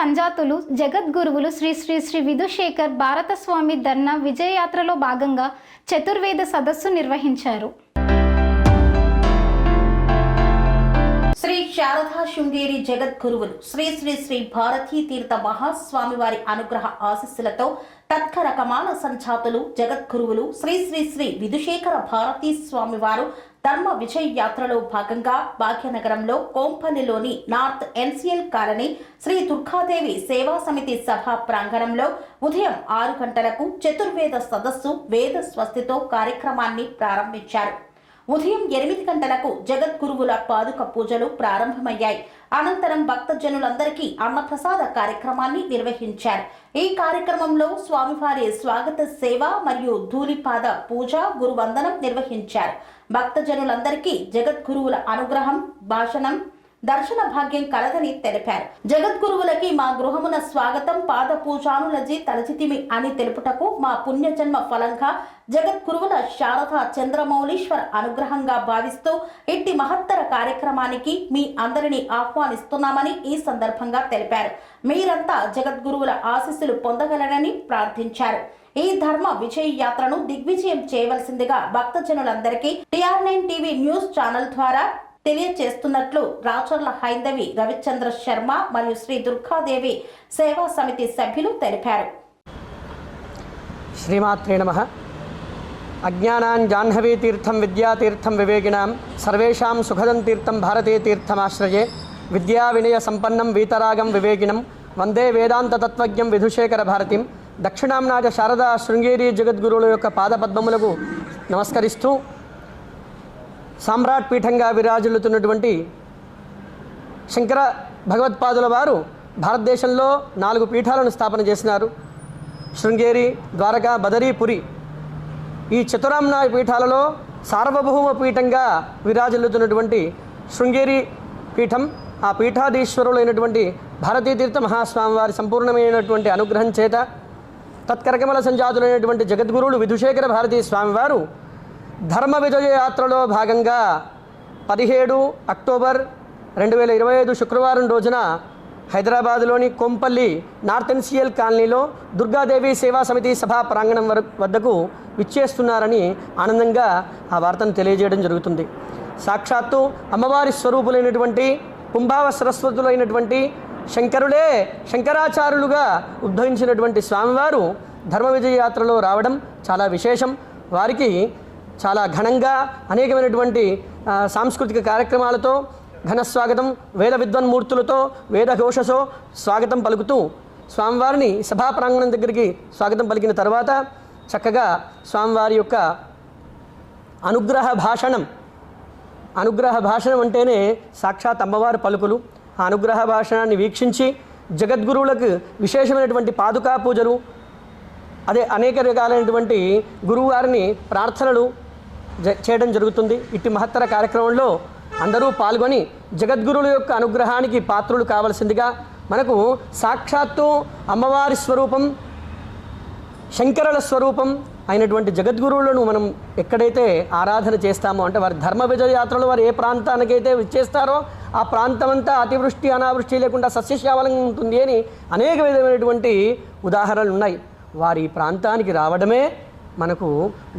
సంజాతులు జగద్గురువులు శ్రీ శ్రీ శ్రీ విధుశేఖర్ భారతస్వామి ధర్నా విజయయాత్రలో భాగంగా చతుర్వేద సదస్సు నిర్వహించారు. శ్రీ శారదా శృంగేరి జగద్గురువులు శ్రీ శ్రీ శ్రీ భారతీ తీర్థ మహాస్వామి వారి అనుగ్రహ ఆశీస్సులతో తత్కర కమాల సంచాతులు జగద్గురువులు శ్రీ శ్రీ శ్రీ విధుశేఖర భారతీ స్వామి వారు ధర్మ విజయ యాత్రలో భాగంగా భాగ్యనగరంలో కోంపనిలోని north NCL colony Sri Durgadevi సేవా సమితి సభా ప్రాంగణంలో ఉదయం ఆరు గంటలకు చతుర్వేద సదస్సు వేద స్వస్తితో కార్యక్రమాన్ని ప్రారంభించారు. ఉదయం ఎనిమిది గంటలకు జగద్గురువుల పాదుక పూజలు ప్రారంభమయ్యాయి. అనంతరం భక్తజనులందరికీ అన్నప్రసాద కార్యక్రమాన్ని నిర్వహించారు. ఈ కార్యక్రమంలో స్వామివారి స్వాగత సేవ మరియు ధూళిపాద పూజ గురువందనం నిర్వహించారు. భక్తజనులందరికీ జగద్గురువుల అనుగ్రహం భాషణం దర్శన భాగ్యం కలదని తెలిపారు. జగద్గురువులకి మా గృహమున స్వాగతం పాద పూజానులజీ తలచితిమి అని తెలుపుటకు మా పుణ్యజన్మ ఫలంగా జగద్గురువుల శారద చంద్రమౌళీశ్వర్ అనుగ్రహంగా భావిస్తూ ఇట్టి మహత్తర కార్యక్రమానికి మీ అందరినీ ఆహ్వానిస్తున్నామని ఈ సందర్భంగా తెలిపారు. మీరంతా జగద్గురువుల ఆశీస్సులు పొందగలరని ప్రార్థించారు. ఈ ధర్మ విజయ యాత్రను దిగ్విజయం చేయవలసిందిగా భక్తజనులందరికీ TR nine TV news channel ద్వారా తెలియచేస్తున్నట్లు రాచర్ల హైందవి రవిచంద్ర శర్మ మరియు శ్రీ దుర్గాదేవి సేవా సమితి సభ్యులు తెలిపారు. శ్రీమాత్రే నమ. అజ్ఞానాన్ జాహ్నవీ తీర్థం విద్యాతీర్థం వివేకినాం. సర్వేషాం సుఖదం తీర్థం భారతీ తీర్థమాశ్రయే. విద్యా వినయ సంపన్నం వీతరాగం వివేకినం. వందే వేదాంత తత్వజ్ఞం విధుశేఖర భారతిం. దక్షిణాంనాజ శారదా శృంగేరి జగద్గురువుల యొక్క పాదపద్మములకు నమస్కరిస్తూ సామ్రాట్ పీఠంగా విరాజిల్లుతున్నటువంటి శంకర భగవత్పాదుల వారు భారతదేశంలో నాలుగు పీఠాలను స్థాపన చేసినారు. శృంగేరి ద్వారకా బదరీ పురి. ఈ చతురామ్నాయ పీఠాలలో సార్వభౌమ పీఠంగా విరాజిల్లుతున్నటువంటి శృంగేరి పీఠం ఆ పీఠాధీశ్వరులైనటువంటి భారతీతీర్థ మహాస్వామి వారి సంపూర్ణమైనటువంటి అనుగ్రహం చేత తత్కరకమల సంజాతులైనటువంటి జగద్గురువులు విధుశేఖర భారతీ స్వామివారు ధర్మ విజయ యాత్రలో భాగంగా పదిహేడు అక్టోబర్ రెండు వేల ఇరవై ఐదు శుక్రవారం రోజున హైదరాబాద్లోని కొంపల్లి నార్త్ ఎన్సిఎల్ కాలనీలో దుర్గాదేవి సేవా సమితి సభా ప్రాంగణం వర వద్దకు విచ్చేస్తున్నారని ఆనందంగా ఆ వార్తను తెలియజేయడం జరుగుతుంది. సాక్షాత్తు అమ్మవారి స్వరూపులైనటువంటి కుంభావ సరస్వతులైనటువంటి శంకరులే శంకరాచార్యులుగా ఉద్భవించినటువంటి స్వామివారు ధర్మ విజయ యాత్రలో రావడం చాలా విశేషం. వారికి చాలా ఘనంగా అనేకమైనటువంటి సాంస్కృతిక కార్యక్రమాలతో ఘన స్వాగతం వేద విద్వన్మూర్తులతో వేదఘోషతో స్వాగతం పలుకుతూ స్వామివారిని సభా ప్రాంగణం దగ్గరికి స్వాగతం పలికిన తర్వాత చక్కగా స్వామివారి యొక్క అనుగ్రహ భాషణం అనుగ్రహ భాషణం అంటేనే సాక్షాత్ అమ్మవారి పలుకులు. ఆ అనుగ్రహ భాషణాన్ని వీక్షించి జగద్గురువులకు విశేషమైనటువంటి పాదుకా పూజలు అదే అనేక రకాలైనటువంటి గురువుగారిని ప్రార్థనలు చేయడం జరుగుతుంది. ఇట్టి మహత్తర కార్యక్రమంలో అందరూ పాల్గొని జగద్గురుల యొక్క అనుగ్రహానికి పాత్రులు కావలసిందిగా మనకు సాక్షాత్తు అమ్మవారి స్వరూపం శంకరుల స్వరూపం అయినటువంటి జగద్గురువులను మనం ఎక్కడైతే ఆరాధన చేస్తామో అంటే వారి ధర్మ విజయ యాత్రలో వారు ఏ ప్రాంతానికైతే విచ్చేస్తారో ఆ ప్రాంతం అంతా అతివృష్టి అనావృష్టి లేకుండా సస్యశ్యావలంగా ఉంటుంది అని అనేక విధమైనటువంటి ఉదాహరణలు ఉన్నాయి. వారి ఈ ప్రాంతానికి రావడమే మనకు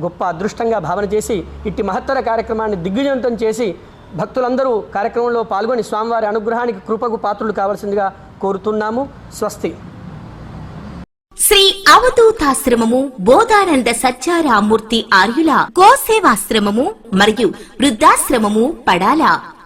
గొప్ప అదృష్టంగా భావన చేసి ఇట్టి మహత్తర కార్యక్రమాన్ని దిగ్విజయంతం చేసి భక్తులందరూ కార్యక్రమంలో పాల్గొని స్వామివారి అనుగ్రహానికి కృపకు పాత్రులు కావాల్సిందిగా కోరుతున్నాము. స్వస్తి. శ్రీ అవధూతాశ్రమము బోధానంద సత్యారామూర్తి ఆర్యుల గోసేవాశ్రమము మరియు వృద్ధాశ్రమము పడాల.